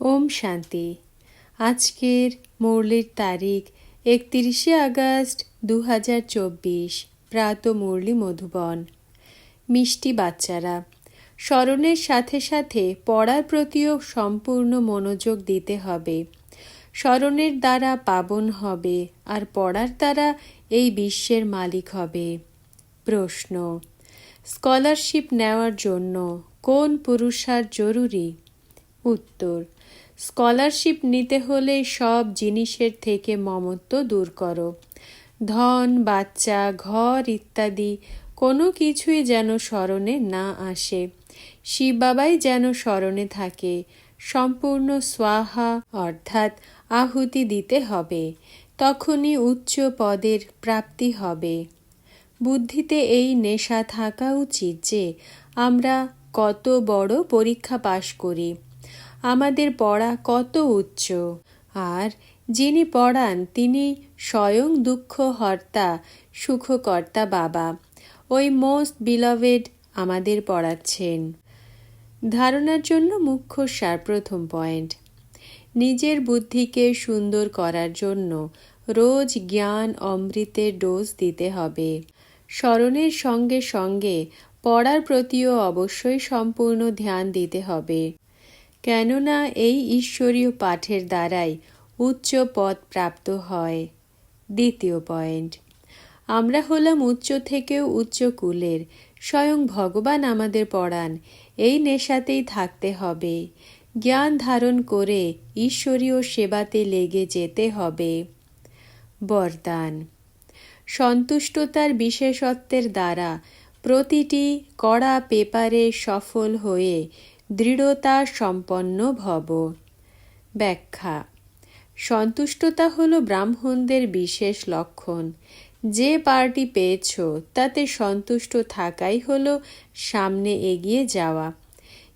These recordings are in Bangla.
ওম শান্তি। আজকের মুরলির তারিখ একত্রিশে আগস্ট দু হাজার চব্বিশ, প্রাত মুরলি মধুবন। মিষ্টি বাচ্চারা, স্মরণের সাথে সাথে পড়ার প্রতিও সম্পূর্ণ মনোযোগ দিতে হবে। স্মরণের দ্বারা পাবন হবে আর পড়ার দ্বারা এই বিশ্বের মালিক হবে। প্রশ্ন, স্কলারশিপ নেওয়ার জন্য কোন পুরুষার জরুরি? উত্তর স্কলারশিপ নিতে হলে সব জিনিসের থেকে মমত্ব দূর করো। ধন, বাচ্চা, ঘর ইত্যাদি কোনো কিছুই যেন স্মরণে না আসে। শিব বাবাই যেন স্মরণে থাকে। সম্পূর্ণ স্বাহা অর্থাৎ আহুতি দিতে হবে। তখনই উচ্চ পদের প্রাপ্তি হবে। বুদ্ধিতে এই নেশা থাকা উচিত যে আমরা কত বড় পরীক্ষা পাশ করি। আমাদের পড়া কত উচ্চ। আর যিনি পড়ান, তিনি স্বয়ং দুঃখ হর্তা সুখকর্তা বাবা, ওই মোস্ট বিলভেড আমাদের পড়াচ্ছেন। ধারণার জন্য মুখ্য সার প্রথম পয়েন্ট। নিজের বুদ্ধিকে সুন্দর করার জন্য রোজ জ্ঞান অমৃতের ডোজ দিতে হবে। স্মরণের সঙ্গে সঙ্গে পড়ার প্রতিও অবশ্যই সম্পূর্ণ ধ্যান দিতে হবে। কেননা এই ঈশ্বরীয় পাঠের দ্বারাই উচ্চ পদ প্রাপ্ত হয়। দ্বিতীয় পয়েন্ট। আমরা হলাম উচ্চ থেকেও উচ্চ কুলের। স্বয়ং ভগবান আমাদের পড়ান এই নেশাতেই থাকতে হবে। জ্ঞান ধারণ করে ঈশ্বরীয় সেবাতে লেগে যেতে হবে। বরদান। সন্তুষ্টতার বিশেষত্বের দ্বারা প্রতিটি কড়া পেপারে সফল হয়ে দৃঢ়তা সম্পন্ন ভব ব্যাখ্যা। সন্তুষ্টতা হল ব্রাহ্মণদের বিশেষ লক্ষণ। যে পার্টি পেয়েছ, তাতে সন্তুষ্ট থাকাই হল সামনে এগিয়ে যাওয়া।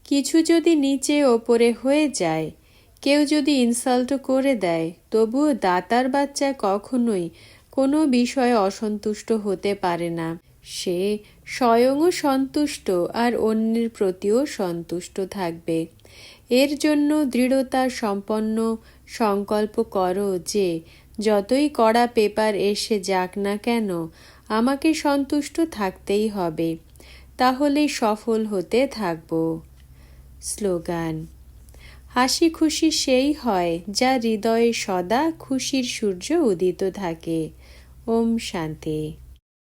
কিছু যদি নিচে ওপরে হয়ে যায়, কেউ যদি ইনসাল্ট করে দেয়, তবুও দাতার বাচ্চা কখনোই কোনো বিষয়ে অসন্তুষ্ট হতে পারে না। সে স্বয়ংও সন্তুষ্ট আর অন্যের প্রতিও সন্তুষ্ট থাকবে। এর জন্য দৃঢ়তা সম্পন্ন সংকল্প করো যে, যতই কড়া পেপার এসে যাক না কেন, আমাকে সন্তুষ্ট থাকতেই হবে। তাহলেই সফল হতে থাকব। স্লোগান, হাসি খুশি সেই হয় যা হৃদয়ে সদা খুশির সূর্য উদিত থাকে। ওম শান্তি।